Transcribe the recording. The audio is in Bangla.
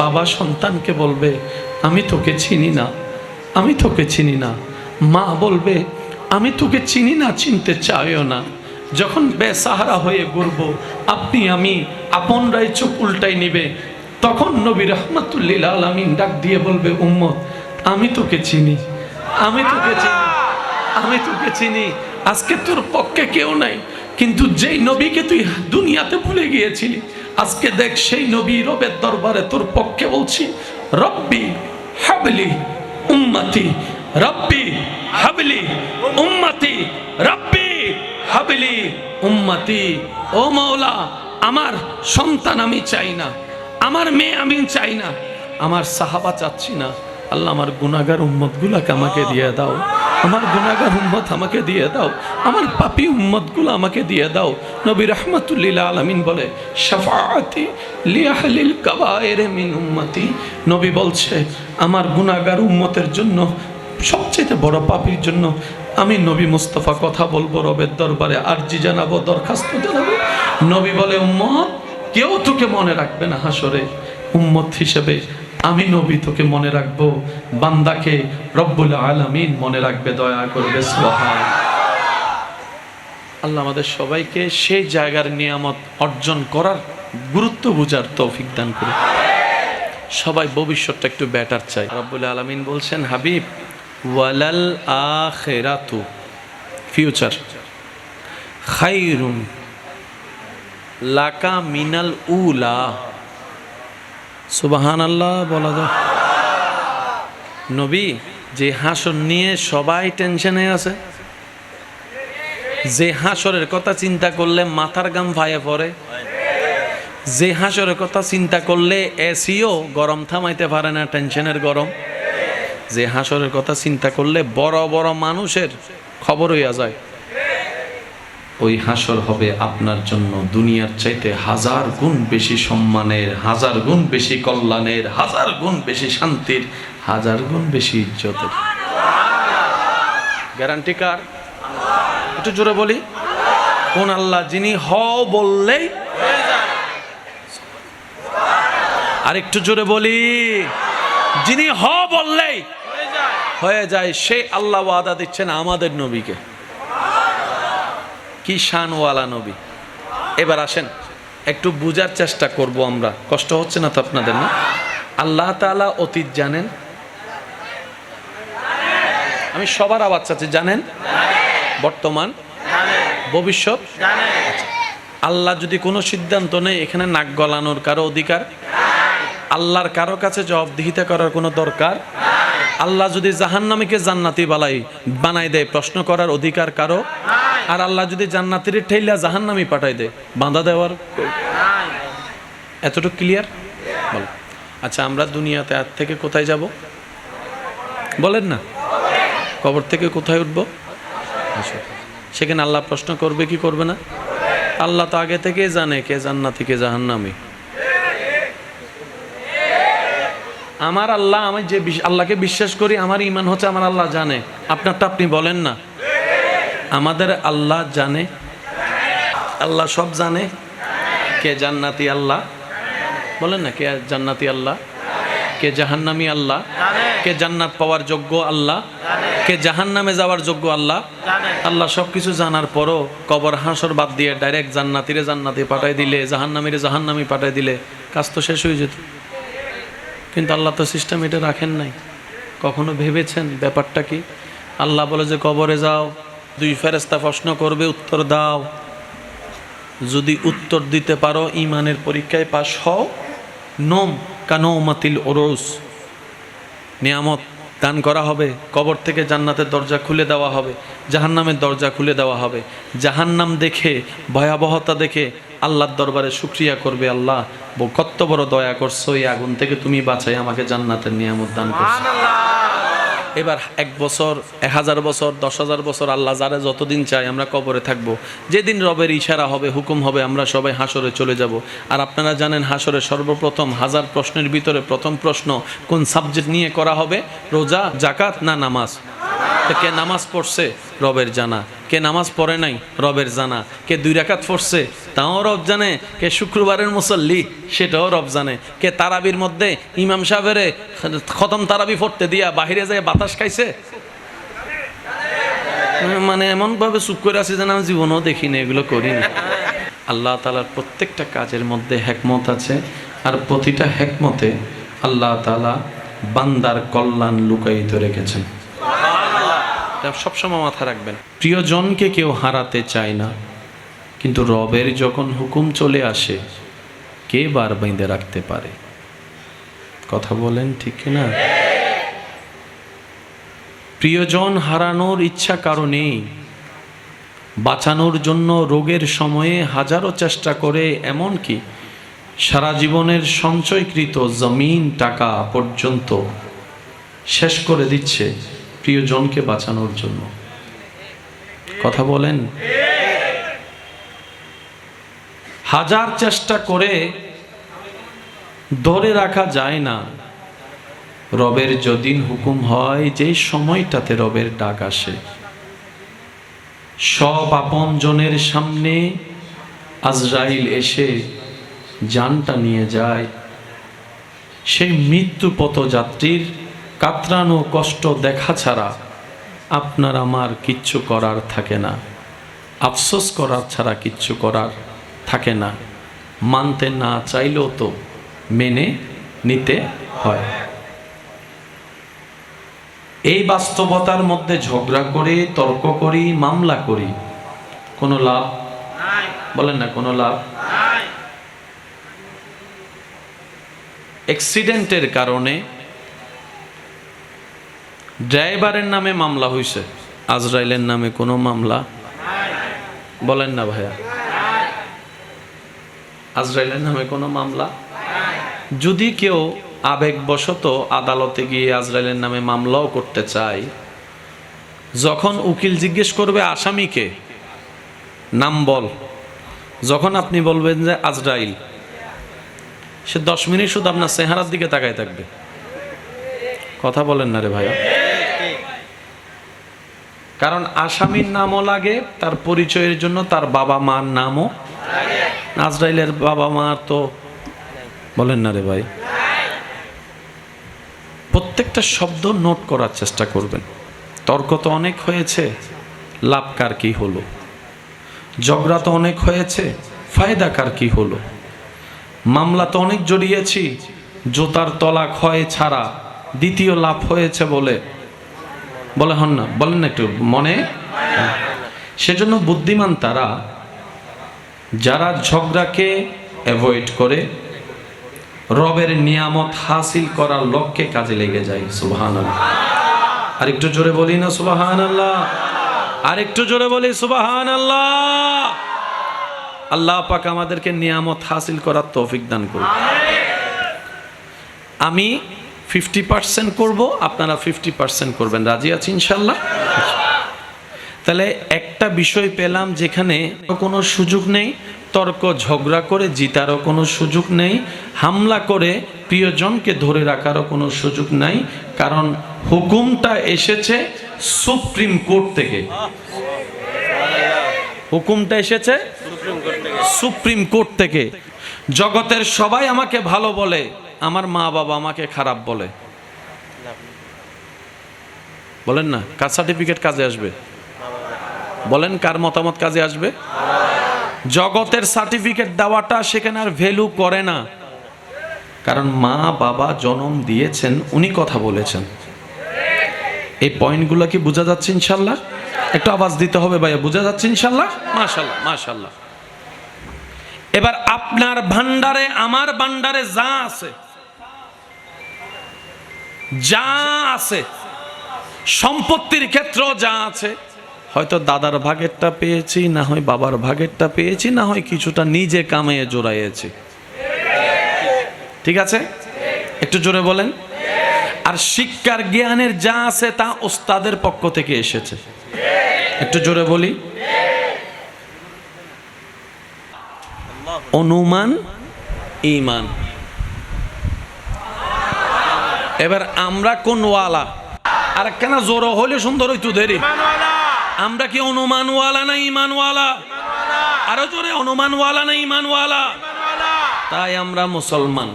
বাবা সন্তানকে বলবে, আমি তোকে চিনি না, আমি তোকে চিনি না। মা বলবে, আমি তোকে চিনি না, চিনতে চাইও না। যখন বেসাহারা হয়ে ঘুরবো আপনি, আমি, আপন আপনরাই চোখ উল্টাই নিবে, তখন নবী রহমতুল্লিল আলমিন ডাক দিয়ে বলবে, উম্মত, আমি তোকে চিনি, আমি তোকে চিনি, আমি তোকে চিনি। আজকে তোর পক্ষে কেউ নাই, কিন্তু যেই নবীকে তুই দুনিয়াতে ভুলে গিয়েছিলি আজকে দেখ সেই নবী রবের দরবারে তোর পক্ষে বলছি, রব্বি হাবলি উম্মতি, রব্বি হাবলি উম্মতি, রব্বি হাবলি উম্মতি। ও মৌলা আমার সন্তান আমি চাই না, আমার মেয়ে আমি চাই না, আমার সাহাবা চাচ্ছি না। আল্লাহ আমার গুনাগার উম্মত গুলাকে আমাকে দিয়ে দাও। আমার গুনাগার উম্মত আমাকে দিয়ে দাও। আমার পাপি উম্মতগুলো আমাকে দিয়ে দাও। নবী রহমতুল্লিল আলমিন বলে, শাফাআতি লিয়াহলিল কাবায়ের মিন উম্মতি। নবী বলছে, আমার গুনাগার উম্মতের জন্য, সবচেয়ে বড় পাপির জন্য আমি নবী মুস্তফা কথা বলব রবের দরবারে, আরজি জানাব, দরখাস্ত জানাব। নবী বলে, উম্মত, কেউ তোকে মনে রাখবে না হাসরে। উম্মত হিসেবে আমি নবী, তোকে মনে রাখব। বান্দাকে রব্বুল আলামিন মনে রাখবে, দয়া করবে আল্লাহ আমাদের সবাইকে সেই জায়গার নিয়ামত অর্জন করার গুরুত্ব বুঝার তৌফিক দান করে সবাই ভবিষ্যৎটা একটু ব্যাটার চাই। রব্বুল আলামিন বলছেন, হাবিব, ওয়ালাল আখেরাতু ফিউচার খাইরুন, লাকা মিনাল উলা সুবাহান আল্লাহ বলা যায়। নবী, যে হাসর নিয়ে সবাই টেনশনে আছে, যে হাসরের কথা চিন্তা করলে মাথার গাম ভাইয়ে পড়ে, যে হাসরের কথা চিন্তা করলে এসিও গরম থামাইতে পারে না, টেনশনের গরম, যে হাসরের কথা চিন্তা করলে বড় বড় মানুষের খবর হইয়া যায়। ওই হাসর হবে আপনার জন্য দুনিয়ার চাইতে হাজার গুণ বেশি সম্মানের, হাজার গুণ বেশি কল্যাণের, হাজার গুণ বেশি শান্তির, হাজার গুণ বেশি ইজ্জতের। গ্যারান্টি কার? একটু জোরে বলি। কোন আল্লাহ যিনি হ বললেই আর একটু জোরে বলি। যিনি হ বললেই হয়ে যায়, সে আল্লাহ ওয়াদা দিচ্ছেন আমাদের নবীকে। কি শানওয়ালা নবী? এবার আসেন, একটু বুঝার চেষ্টা করব আমরা। কষ্ট হচ্ছে না তো আপনাদের, না? আল্লাহ তাআলা অতীত জানেন? আমি সবার আওয়াজ চাচ্ছি, জানেন? বর্তমান? ভবিষ্যৎ? আল্লাহ যদি কোনো সিদ্ধান্ত নেই এখানে নাক গলানোর কারও অধিকার? আল্লাহর কারও কাছে জবাবদিহিতা করার কোনো দরকার? আল্লাহ যদি জাহান্নামীকে জান্নাতি বালাই বানাই দেয়, প্রশ্ন করার অধিকার কারও? আর আল্লাহ যদি জান্নাতির ঠেইলা জাহান্নামি পাঠাই দেয়, বাঁধা দেওয়ার এতটুকু ক্লিয়ার বল। আচ্ছা আমরা দুনিয়াতে আর থেকে কোথায় যাব? বলেন না। কবর থেকে কোথায় উঠব? আচ্ছা। সেখানে আল্লাহ প্রশ্ন করবে কি করবে না? আল্লাহ তো আগে থেকেই জানে কে জান্নাতি, কে জাহান্নামি। আমার আল্লাহ, আমি যে আল্লাহকে বিশ্বাস করি, আমার ইমান হচ্ছে, আমার আল্লাহ জানে। আপনারটা আপনি বলেন না। আমাদের আল্লাহ জানে? আল্লাহ সব জানে? কে জান্নাতি আল্লাহ? বলেন না, কে জান্নাতি আল্লাহ? কে জাহান্নামি আল্লাহ? কে জান্নাত পাওয়ার যোগ্য আল্লাহ? কে জাহান্নামে যাওয়ার যোগ্য আল্লাহ? আল্লাহ সব কিছু জানার পরও কবর হাসর বাদ দিয়ে ডাইরেক্ট জান্নাতিরে জান্নাতি পাঠাই দিলে, জাহান্নামিরে জাহান্নামি পাঠাই দিলে কাজ তো শেষ হয়ে যেত। কিন্তু আল্লাহ তো সিস্টেম এটা রাখেন নাই। কখনো ভেবেছেন ব্যাপারটা কি? আল্লাহ বলে যে কবরে যাও দুই ফেরেস্তা প্রশ্ন করবে, উত্তর দাও। যদি উত্তর দিতে পারো ইমানের পরীক্ষায় পাশ হও। নোম কানৌমাতিল ওরস নিয়ামত দান করা হবে। কবর থেকে জান্নাতের দরজা খুলে দেওয়া হবে। জাহান্নামের দরজা খুলে দেওয়া হবে। জাহান্নাম দেখে, ভয়াবহতা দেখে আল্লাহর দরবারে শুক্রিয়া করবে আল্লাহ। কত বড় দয়া করছ এই আগুন থেকে তুমি বাঁচাই আমাকে জান্নাতের নিয়ামত দান করছ। এবার এক বছর, এক হাজার বছর, দশ হাজার বছর আল্লাহ যারা যতদিন চাই আমরা কবরে থাকব। যেদিন রবের ইশারা হবে, হুকুম হবে, আমরা সবাই হাসরে চলে যাব। আর আপনারা জানেন হাসরে সর্বপ্রথম হাজার প্রশ্নের ভিতরে প্রথম প্রশ্ন কোন সাবজেক্ট নিয়ে করা হবে? রোজা জাকাত না নামাজ? তো কে নামাজ পড়ছে? রবের জানা। কে নামাজ পড়ে নাই? রবের জানা। কে দুই রাকাত পড়ছে? তাও রব জানে। কে শুক্রবারের মুসল্লি, সেটাও রব জানে। কে তারাবির মধ্যে ইমাম সাহেবের খতম তারাবি পড়তে দিয়া বাহিরে যায় বাতাস খাইছে? মানে এমনভাবে চুপ করে আছে যেন আমি জীবনও দেখিনি এগুলো করি না আল্লাহ তালার প্রত্যেকটা কাজের মধ্যে হেকমত আছে। আর প্রতিটা হেকমতে আল্লাহ তালা বান্দার কল্যাণ লুকায়িত রেখেছেন। এটা সবসময় মাথা রাখবেন। প্রিয়জনকে কেউ হারাতে চায় না, কিন্তু রবের যখন হুকুম চলে আসে, কে বার বেঁধে রাখতে পারে? কথা বলেন ঠিক না? প্রিয়জন হারানোর ইচ্ছা কারণেই বাঁচানোর জন্য রোগের সময়ে হাজারো চেষ্টা করে এমনকি সারা জীবনের সঞ্চয়কৃত জমিন, টাকা পর্যন্ত শেষ করে দিচ্ছে। প্রিয়জনকে বাঁচানোর জন্য। কথা বলেন। হাজার চেষ্টা করে ধরে রাখা যায় না। রবের যদিন হুকুম হয় যে সময়টাতে রবের ডাক আসে। সব আপন জনের সামনে আজরাইল এসে জানটা নিয়ে যায়। সেই মৃত্যু পথযাত্রীর কাতরানো কষ্ট দেখা ছাড়া আপনার আমার কিচ্ছু করার থাকে না। আফসোস করার ছাড়া কিচ্ছু করার থাকে না। মানতে না চাইলেও তো মেনে নিতে হয়। এই বাস্তবতার মধ্যে ঝগড়া করে তর্ক করি মামলা করি। কোনো লাভ? বলেন না কোনো লাভ? অ্যাক্সিডেন্টের কারণে ড্রাইভারের নামে মামলা হয়েছে আজরাইলের নামে কোনো মামলা? বলেন না ভাইয়া। আজরাইলের নামে কোনো মামলা? যদি কেউ আবেগবশত আদালতে গিয়ে আজরাইলের নামে মামলাও করতে চায়, যখন উকিল জিজ্ঞেস করবে আসামিকে নাম বল। যখন আপনি বলবেন যে, আজরাইল। সে দশ মিনিট শুধু আপনার চেহারার দিকে তাকায় থাকবে। কথা বলেন না রে ভাইয়া। কারণ আসামির নামও লাগে, তার পরিচয়ের জন্য তার বাবা মার নামও আজরাইলের বাবা মার তো বলেন না রে ভাই। প্রত্যেকটা শব্দ নোট করার চেষ্টা করবেন। তর্ক তো অনেক হয়েছে, লাভ কার কি হলো? ঝগড়া তো অনেক হয়েছে, ফায়দা কার কি হলো? মামলা তো অনেক জড়িয়েছি, জোতার তলা ক্ষয় ছাড়া, দ্বিতীয় লাভ হয়েছে বলে বলে হন না, বলেন না একটু, মনে? সেজন্য বুদ্ধিমান তারা যারা ঝগড়াকে অ্যাভয়েড করে, রবের নিয়ামত হাসিল করার লক্ষ্যে কাজে লেগে যায় সুবাহান আর একটু জোরে বলি না সুবাহান আল্লাহ আর একটু জোরে বলি সুবাহান আল্লাহ আল্লাহ পাক আমাদেরকে নিয়ামত হাসিল করার তৌফিক দান করুন। আমি ফিফটি পার্সেন্ট করব, আপনারা ফিফটি পার্সেন্ট করবেন। রাজি আছি ইনশাল্লাহ? তাহলে একটা বিষয় পেলাম যেখানে কোনো সুযোগ নেই, তর্ক ঝগড়া করে জিতারও কোনো সুযোগ নেই, হামলা করে প্রিয়জনকে ধরে রাখারও কোনো সুযোগ নাই, কারণ হুকুমটা এসেছে সুপ্রিম কোর্ট থেকে। হুকুমটা এসেছে সুপ্রিম কোর্ট থেকে। জগতের সবাই আমাকে ভালো বলে। আমার মা বাবা আমাকে খারাপ বলে। বলেন না, কার সার্টিফিকেট কাজে আসবে? বলেন কার মতামত কাজে আসবে? জগতের সার্টিফিকেট দেওয়াটা সেখানে আর ভ্যালু করে না। কারণ মা বাবা জন্ম দিয়েছেন, উনি কথা বলেছেন। এই পয়েন্টগুলো কি বোঝা যাচ্ছে ইনশাল্লাহ? একটু আওয়াজ দিতে হবে ভাইয়া, বোঝা যাচ্ছে ইনশাল্লাহ? মাশাল্লাহ মাশাল্লাহ। এবার আপনার ভান্ডারে আমার ভান্ডারে যা আছে যা আছে, সম্পত্তির ক্ষেত্র যা আছে, হয়তো দাদার ভাগেরটা পেয়েছি, না হয় বাবার ভাগেরটা পেয়েছি, না হয় কিছুটা নিজে কামিয়ে জোড়াইয়েছি। ঠিক আছে? একটু জোরে বলেন। আর শিক্ষার জ্ঞানের যা আছে তা ওস্তাদের পক্ষ থেকে এসেছে। একটু জোরে বলি। অনুমান, ইমান। এবার আমরা কোন ওয়ালা আর কেন জোর হলে সুন্দর হইতো দেরি? আমরা কি অনুমানওয়ালা না ইমানওয়ালা? আরও জোরে অনুমানওয়ালা না ইমানওয়ালা। তাই আমরা মুসলমান।